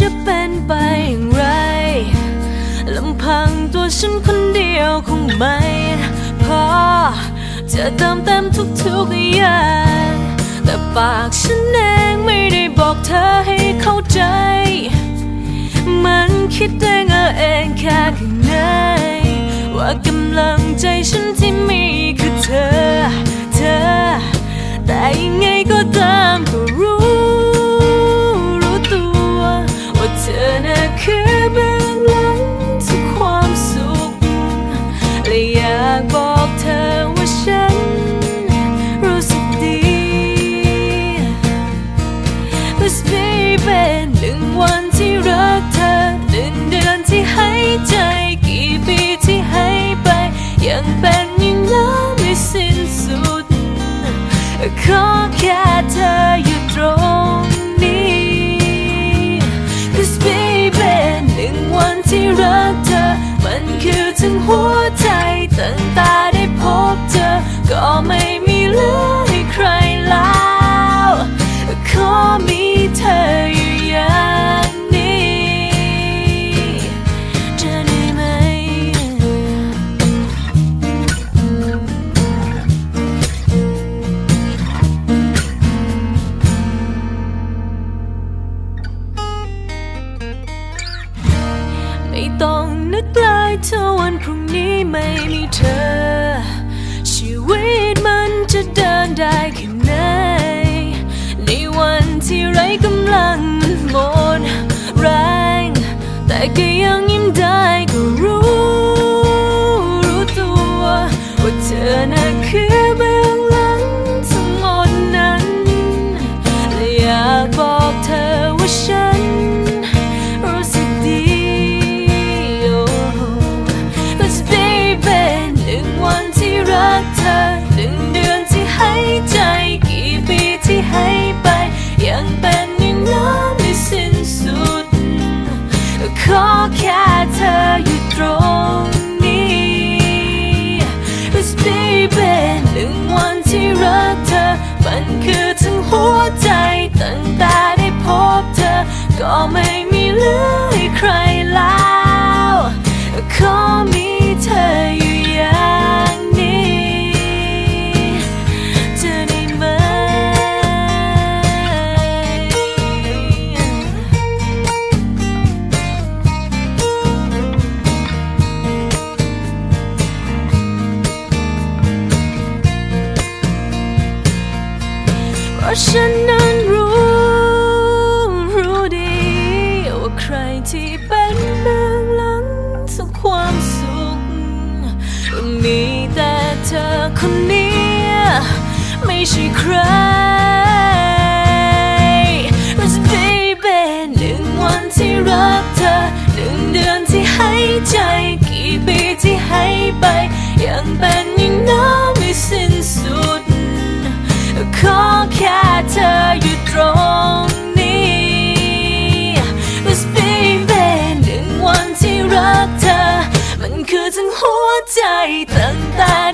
จะเป็นไปอย่างไรลำพังตัวฉันคนเดียวคงไม่พอจะเติมเต็มทุกๆอย่างแต่ปากฉันเองไม่ได้บอกเธอให้เข้าใจ มันคิดเองเออเองแค่ ไม่มีเธอ ชีวิตมันจะเดินได้แค่ไหน ในวันที่ไร้กำลังมันหมดแรง แต่ก็ยังยิ้มได้ก็รู้ รู้ตัวว่าเธอน่ะคือ ก็ไม่มีเหลือให้ใครแล้วขอมีเธออยู่อย่างนี้จะได้ไหมเพราะฉันนั้น ใช่ใคร Cause baby หนึ่งวันที่รักเธอหนึ่งเดือนที่ให้ใจ กี่ปีที่ให้ไป ยังเป็นอย่างนั้นไม่สิ้นสุด ขอแค่เธออยู่ตรงนี้ Cause baby หนึ่งวันที่รักเธอ มันคือทั้งหัวใจตั้งแต่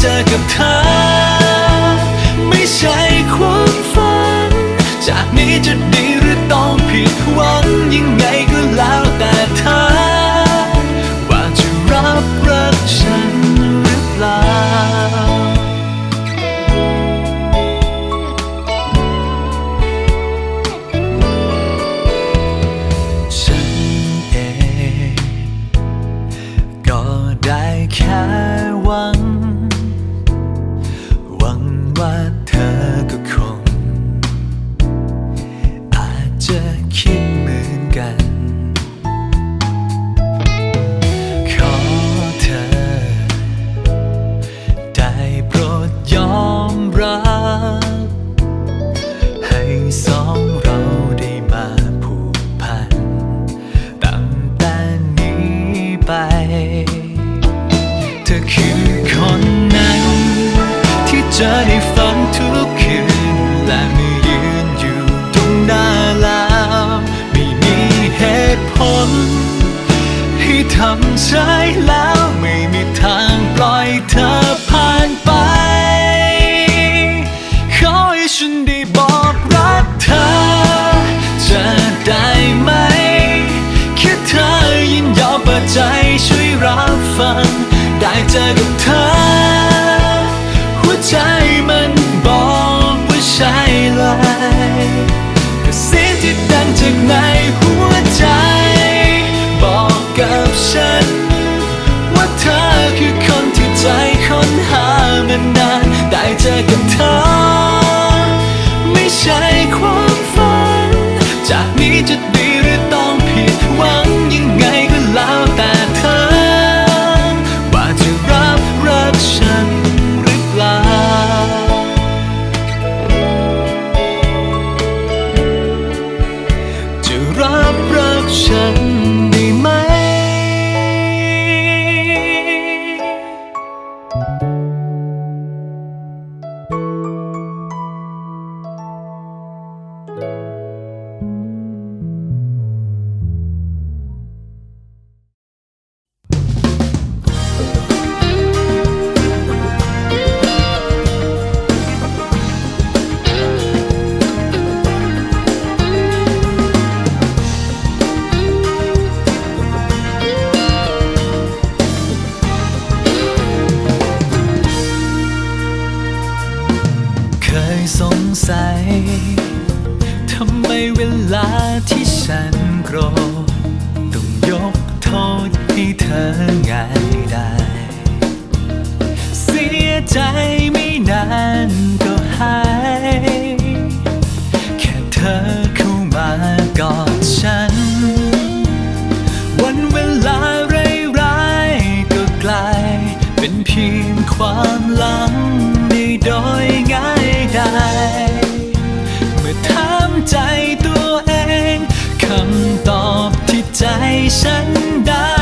เจอกับเขาำใฉยแล้วไม่มีทางปล่อยเธอผ่านไป ขอให้ฉันได้บอกรักเธอ จะได้ไหม แค่เธอยินยอมเปิดใจช่วยรับฟัง ได้เจอกับเธอ ใจตัวเอง คำตอบที่ใจฉันได้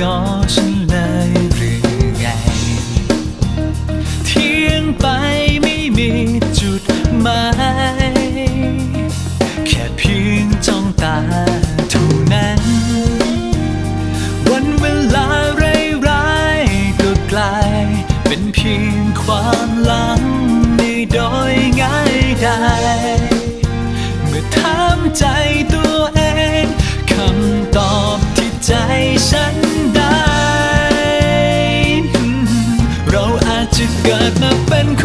งอฉันเลยหรือไง เที่ยงไปไม่มีจุดหมาย แค่เพียงจ้องตาเท่านั้น วันเวลาไร้ายๆก็กลายเป็นเพียงความลังในโดยง่ายได้เมื่อถามใจตัว เกิดมาเป็นค